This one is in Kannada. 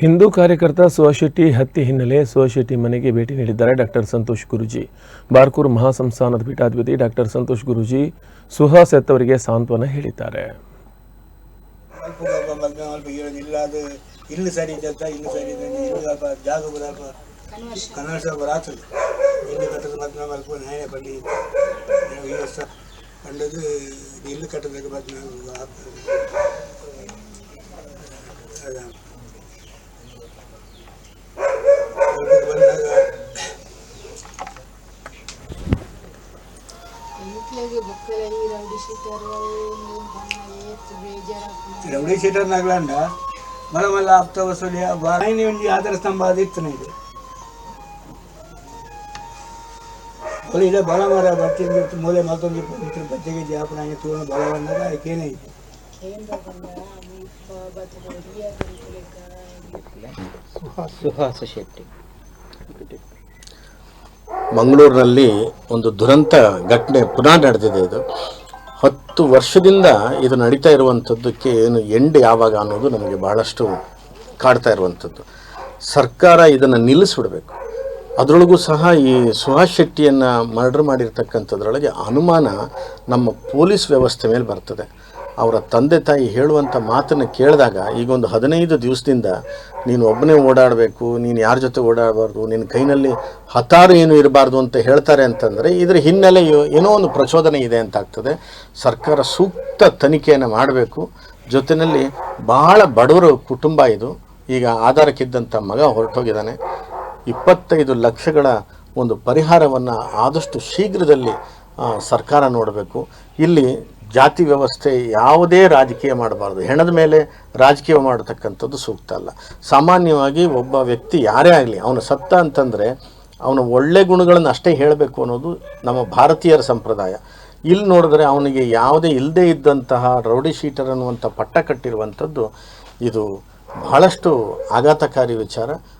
ಹಿಂದೂ ಕಾರ್ಯಕರ್ತ ಸುಹಾಶೆಟ್ಟಿ ಹತ್ಯೆ ಹಿನ್ನೆಲೆ ಸುಹಾಶೆಟ್ಟಿ ಮನೆಗೆ ಭೇಟಿ ನೀಡಿದ್ದಾರೆ ಡಾಕ್ಟರ್ ಸಂತೋಷ್ ಗುರುಜಿ. ಬಾರ್ಕೂರು ಮಹಾಸಂಸ್ಥಾನದ ಪೀಠಾಧಿಪತಿ ಡಾಕ್ಟರ್ ಸಂತೋಷ್ ಗುರುಜಿ ಸುಹಾಸ್ ಹೆತ್ತವರಿಗೆ ಸಾಂತ್ವನ ಹೇಳಿದ್ದಾರೆ. రౌడీ షీటర్ నగలండ మళ్ళీ మళ్ళీ ఆప్త వసూలి ఆయన ఉంది ఆధార స్తంభాది ఇస్తున్నాయి మళ్ళీ ఇలా బల మర బట్టి మూಲೆ మొత్తం చెప్పి బతికి చేపన ఆయన తూన బలవన్నదా ఆయనకేనే సుహాస్ సుహాస్ శెట్టి ಮಂಗಳೂರಿನಲ್ಲಿ ಒಂದು ದುರಂತ ಘಟನೆ ಪುನಃ ನಡೆದಿದೆ ಇದು. ಹತ್ತು ವರ್ಷದಿಂದ ಇದು ನಡೀತಾ ಇರುವಂಥದ್ದಕ್ಕೆ ಏನು ಎಂಡ್ ಯಾವಾಗ ಅನ್ನೋದು ನಮಗೆ ಬಹಳಷ್ಟು ಕಾಡ್ತಾ ಇರುವಂಥದ್ದು ಸರ್ಕಾರ ಇದನ್ನು ನಿಲ್ಲಿಸ್ಬಿಡಬೇಕು. ಅದರೊಳಗೂ ಸಹ ಈ ಸುಹಾಸ್ ಶೆಟ್ಟಿಯನ್ನು ಮರ್ಡರ್ ಮಾಡಿರ್ತಕ್ಕಂಥದ್ರೊಳಗೆ ಅನುಮಾನ ನಮ್ಮ ಪೊಲೀಸ್ ವ್ಯವಸ್ಥೆ ಮೇಲೆ ಬರ್ತದೆ. ಅವರ ತಂದೆ ತಾಯಿ ಹೇಳುವಂಥ ಮಾತನ್ನು ಕೇಳಿದಾಗ ಈಗ ಒಂದು ಹದಿನೈದು ದಿವಸದಿಂದ ನೀನು ಒಬ್ಬನೇ ಓಡಾಡಬೇಕು, ನೀನು ಯಾರ ಜೊತೆ ಓಡಾಡಬಾರ್ದು ನಿನ್ನ ಕೈನಲ್ಲಿ ಹತಾರು ಏನು ಇರಬಾರ್ದು ಅಂತ ಹೇಳ್ತಾರೆ ಅಂತಂದರೆ ಇದರ ಹಿನ್ನೆಲೆ ಏನೋ ಒಂದು ಪ್ರಚೋದನೆ ಇದೆ ಅಂತ ಆಗ್ತದೆ. ಸರ್ಕಾರ ಸೂಕ್ತ ತನಿಖೆಯನ್ನು ಮಾಡಬೇಕು. ಜೊತೆಯಲ್ಲಿ ಬಹಳ ಬಡವರ ಕುಟುಂಬ ಇದು. ಈಗ ಆಧಾರಕ್ಕಿದ್ದಂಥ ಮಗ ಹೊರಟೋಗಿದ್ದಾನೆ. ಇಪ್ಪತ್ತೈದು ಲಕ್ಷಗಳ ಒಂದು ಪರಿಹಾರವನ್ನು ಆದಷ್ಟು ಶೀಘ್ರದಲ್ಲಿ ಸರ್ಕಾರ ನೋಡಬೇಕು. ಇಲ್ಲಿ ಜಾತಿ ವ್ಯವಸ್ಥೆ ಯಾವುದೇ ರಾಜಕೀಯ ಮಾಡಬಾರ್ದು. ಹೆಣದ ಮೇಲೆ ರಾಜಕೀಯ ಮಾಡತಕ್ಕಂಥದ್ದು ಸೂಕ್ತ ಅಲ್ಲ. ಸಾಮಾನ್ಯವಾಗಿ ಒಬ್ಬ ವ್ಯಕ್ತಿ ಯಾರೇ ಆಗಲಿ, ಅವನು ಸತ್ತ ಅಂತಂದರೆ ಅವನ ಒಳ್ಳೆ ಗುಣಗಳನ್ನು ಅಷ್ಟೇ ಹೇಳಬೇಕು ಅನ್ನೋದು ನಮ್ಮ ಭಾರತೀಯರ ಸಂಪ್ರದಾಯ. ಇಲ್ಲಿ ನೋಡಿದ್ರೆ ಅವನಿಗೆ ಯಾವುದೇ ಇಲ್ಲದೇ ಇದ್ದಂತಹ ರೌಡಿ ಶೀಟರ್ ಅನ್ನುವಂಥ ಪಟ್ಟ ಕಟ್ಟಿರುವಂಥದ್ದು ಇದು ಬಹಳಷ್ಟು ಆಘಾತಕಾರಿ ವಿಚಾರ.